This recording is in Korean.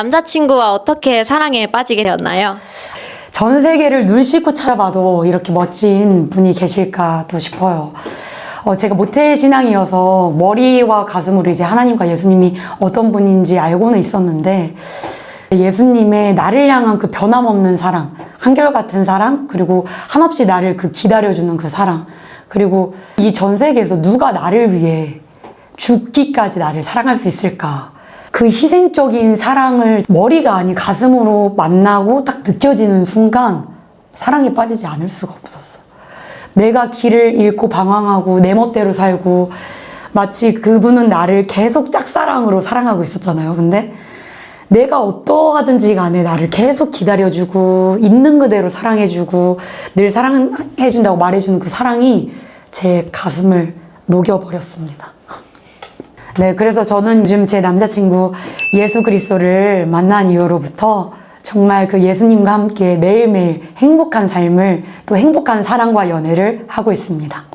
남자친구와 어떻게 사랑에 빠지게 되었나요? 전 세계를 눈 씻고 찾아봐도 이렇게 멋진 분이 계실까도 싶어요. 어, 제가 모태 신앙이어서 머리와 가슴으로 이제 하나님과 예수님이 어떤 분인지 알고는 있었는데 예수님의 나를 향한 그 변함없는 사랑, 한결같은 사랑, 그리고 한없이 나를 그 기다려주는 그 사랑, 그리고 이 전 세계에서 누가 나를 위해 죽기까지 나를 사랑할 수 있을까? 그 희생적인 사랑을 머리가 아닌 가슴으로 만나고 딱 느껴지는 순간 사랑에 빠지지 않을 수가 없었어. 내가 길을 잃고 방황하고 내 멋대로 살고 마치 그분은 나를 계속 짝사랑으로 사랑하고 있었잖아요. 근데 내가 어떠하든지 간에 나를 계속 기다려주고 있는 그대로 사랑해주고 늘 사랑해준다고 말해주는 그 사랑이 제 가슴을 녹여버렸습니다. 네, 그래서 저는 요즘 제 남자친구 예수 그리스도를 만난 이후로부터 정말 그 예수님과 함께 매일매일 행복한 삶을 또 행복한 사랑과 연애를 하고 있습니다.